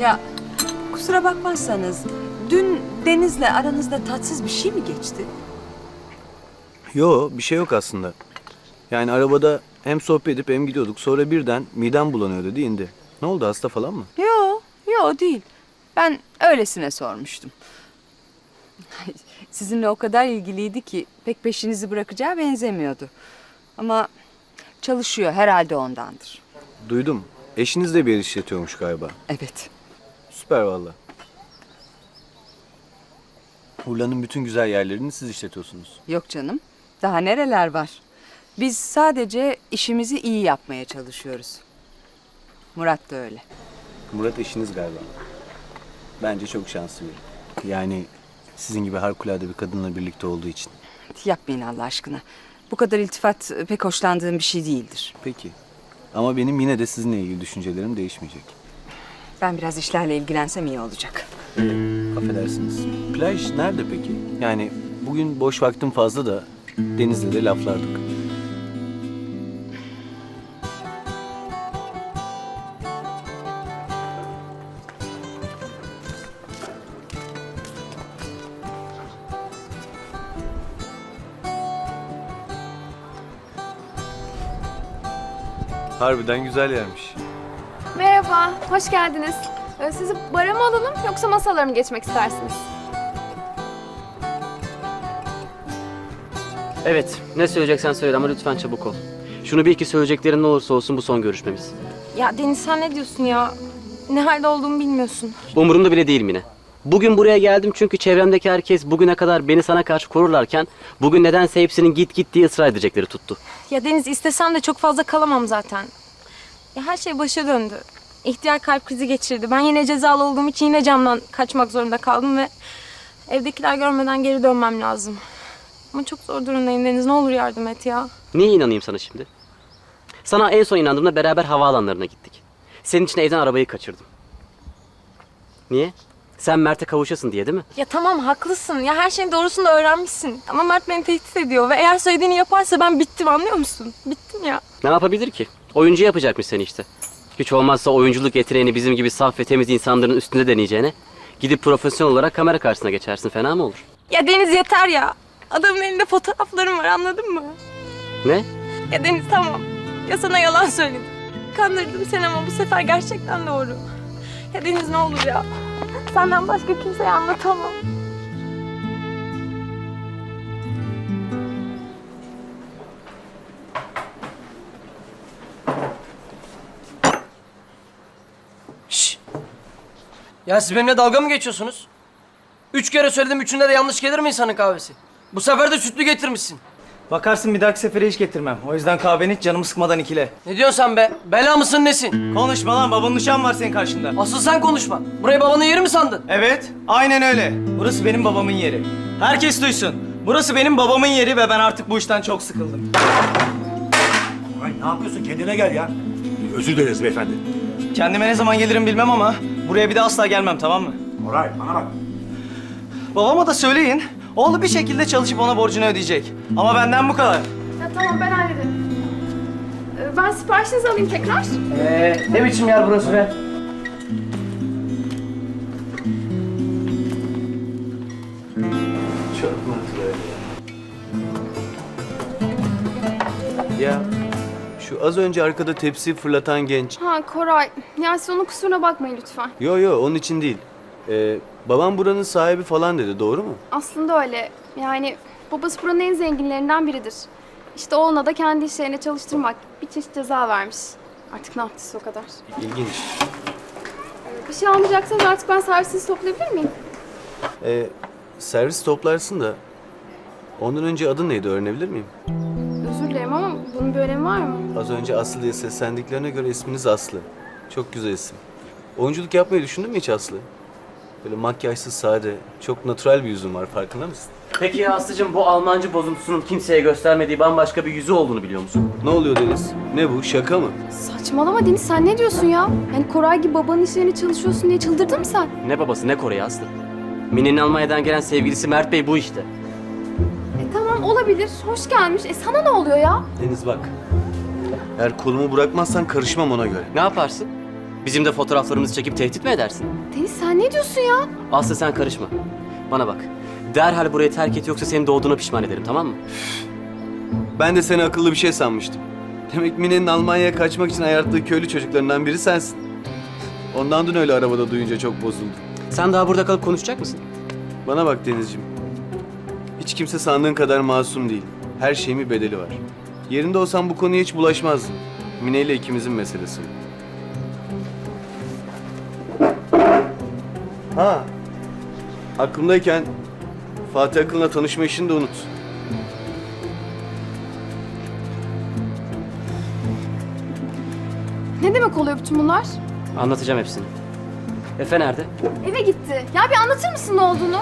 Ya kusura bakmazsanız dün Deniz'le aranızda tatsız bir şey mi geçti? Yo bir şey yok aslında. Yani arabada hem sohbet edip hem gidiyorduk. Sonra birden midem bulanıyor dedi indi. Ne oldu hasta falan mı? Yo, yo değil. Ben öylesine sormuştum. Sizinle o kadar ilgiliydi ki pek peşinizi bırakacağı benzemiyordu. Ama çalışıyor herhalde ondandır. Duydum. Eşiniz de bir yer işletiyormuş galiba. Evet. Süper valla. Urla'nın bütün güzel yerlerini siz işletiyorsunuz. Yok canım. Daha nereler var? Biz sadece işimizi iyi yapmaya çalışıyoruz. Murat da öyle. Murat eşiniz galiba. Bence çok şanslı biri. Yani sizin gibi harikulade bir kadınla birlikte olduğu için. Yapmayın Allah aşkına. Bu kadar iltifat pek hoşlandığım bir şey değildir. Peki. Ama benim yine de sizinle ilgili düşüncelerim değişmeyecek. Ben biraz işlerle ilgilensem iyi olacak. Affedersiniz. Plaj nerede peki? Yani bugün boş vaktim fazla da denizde de laflardık. Harbiden güzel yermiş. Merhaba, hoş geldiniz. Ee, Sizi bara mı alalım yoksa masalara mı geçmek istersiniz? Evet, ne söyleyeceksen söyle ama lütfen çabuk ol. Şunu bir iki söyleyeceklerin ne olursa olsun bu son görüşmemiz. Ya Deniz sen ne diyorsun ya? Ne halde olduğumu bilmiyorsun. Umurumda bile değil Mine. Bugün buraya geldim çünkü çevremdeki herkes bugüne kadar beni sana karşı korurlarken bugün nedense hepsinin git git diye ısrar edecekleri tuttu. Ya Deniz istesem de çok fazla kalamam zaten. Ya her şey başa döndü. İhtiyar kalp krizi geçirdi. Ben yine cezalı olduğum için yine camdan kaçmak zorunda kaldım ve evdekiler görmeden geri dönmem lazım. Ama çok zor durumdayım Deniz. Ne olur yardım et ya. Niye inanayım sana şimdi? Sana en son inandığımda beraber havaalanlarına gittik. Senin için evden arabayı kaçırdım. Niye? Sen Mert'e kavuşasın diye değil mi? Ya tamam haklısın. Ya her şeyin doğrusunu da öğrenmişsin. Ama Mert beni tehdit ediyor ve eğer söylediğini yaparsa ben bittim anlıyor musun? Bittim ya. Ne yapabilir ki? Oyuncu yapacakmış seni işte. Hiç olmazsa oyunculuk yeteneğini bizim gibi saf ve temiz insanların üstünde deneyeceğine gidip profesyonel olarak kamera karşısına geçersin. Fena mı olur? Ya Deniz yeter ya. Adamın elinde fotoğraflarım var anladın mı? Ne? Ya Deniz tamam. Ya sana yalan söyledim. Kandırdım seni ama bu sefer gerçekten doğru. Ya Deniz ne olur ya. Senden başka kimseye anlatamam. Ya siz benimle dalga mı geçiyorsunuz? Üç kere söyledim, üçünde de yanlış gelir mi insanın kahvesi? Bu sefer de sütlü getirmişsin. Bakarsın bir dahaki sefere hiç getirmem. O yüzden kahveni hiç canımı sıkmadan ikile. Ne diyorsun sen be? Bela mısın nesin? Konuşma lan babanın uşağın var senin karşında. Asıl sen konuşma. Burayı babanın yeri mi sandın? Evet, aynen öyle. Burası benim babamın yeri. Herkes duysun. Burası benim babamın yeri ve ben artık bu işten çok sıkıldım. Ay ne yapıyorsun? Kendine gel ya. Özür dileriz beyefendi. Kendime ne zaman gelirim bilmem ama buraya bir de asla gelmem tamam mı? Oray bana bak. Babama da söyleyin. Oğlu bir şekilde çalışıp ona borcunu ödeyecek. Ama benden bu kadar. Ya tamam ben hallederim. Ee, Ben siparişinizi alayım tekrar. Ee, ne biçim yer burası be? Çok natural ya. Ya şu az önce arkada tepsi fırlatan genç. Ha Koray, ya siz onun kusuruna bakmayın lütfen. Yo yo onun için değil. Ee, babam buranın sahibi falan dedi doğru mu? Aslında öyle. Yani babası buranın en zenginlerinden biridir. İşte oğluna da kendi işlerine çalıştırmak bir çeşit ceza vermiş. Artık ne yaptıysa o kadar. İlginç. Bir şey almayacaksanız artık ben servisinizi toplayabilir miyim? Ee, servis toplarsın da ondan önce adın neydi öğrenebilir miyim? Bunun bir önemi var mı? Az önce Aslı diye seslendiklerine göre isminiz Aslı. Çok güzel isim. Oyunculuk yapmayı düşündün mü hiç Aslı? Böyle makyajsız sade, çok natural bir yüzün var farkında mısın? Peki ya Aslı'cığım bu Almancı bozuntusunun kimseye göstermediği bambaşka bir yüzü olduğunu biliyor musun? Ne oluyor Deniz? Ne bu? Şaka mı? Saçmalama Deniz sen ne diyorsun ya? Yani Koray gibi babanın işlerine çalışıyorsun diye çıldırdın mı sen? Ne babası ne Kore'yi Aslı? Mine'nin Almanya'dan gelen sevgilisi Mert Bey bu işte. Olabilir. Hoş gelmiş. E sana ne oluyor ya? Deniz bak. Eğer kolumu bırakmazsan karışmam ona göre. Ne yaparsın? Bizim de fotoğraflarımızı çekip tehdit mi edersin? Deniz sen ne diyorsun ya? Aslı sen karışma. Bana bak. Derhal burayı terk et yoksa seni doğduğuna pişman ederim tamam mı? Ben de seni akıllı bir şey sanmıştım. Demek Mine'nin Almanya'ya kaçmak için ayarttığı köylü çocuklarından biri sensin. Ondan dün öyle arabada duyunca çok bozuldu. Sen daha burada kalıp konuşacak mısın? Bana bak Denizciğim. Hiç kimse sandığın kadar masum değil. Her şeyin bir bedeli var. Yerinde olsam bu konuya hiç bulaşmazdım. Mine ile ikimizin meselesi. Ha. Aklımdayken Fatih Akın'la tanışma işini de unut. Ne demek oluyor bütün bunlar? Anlatacağım hepsini. Efe nerede? Eve gitti. Ya bir anlatır mısın ne olduğunu?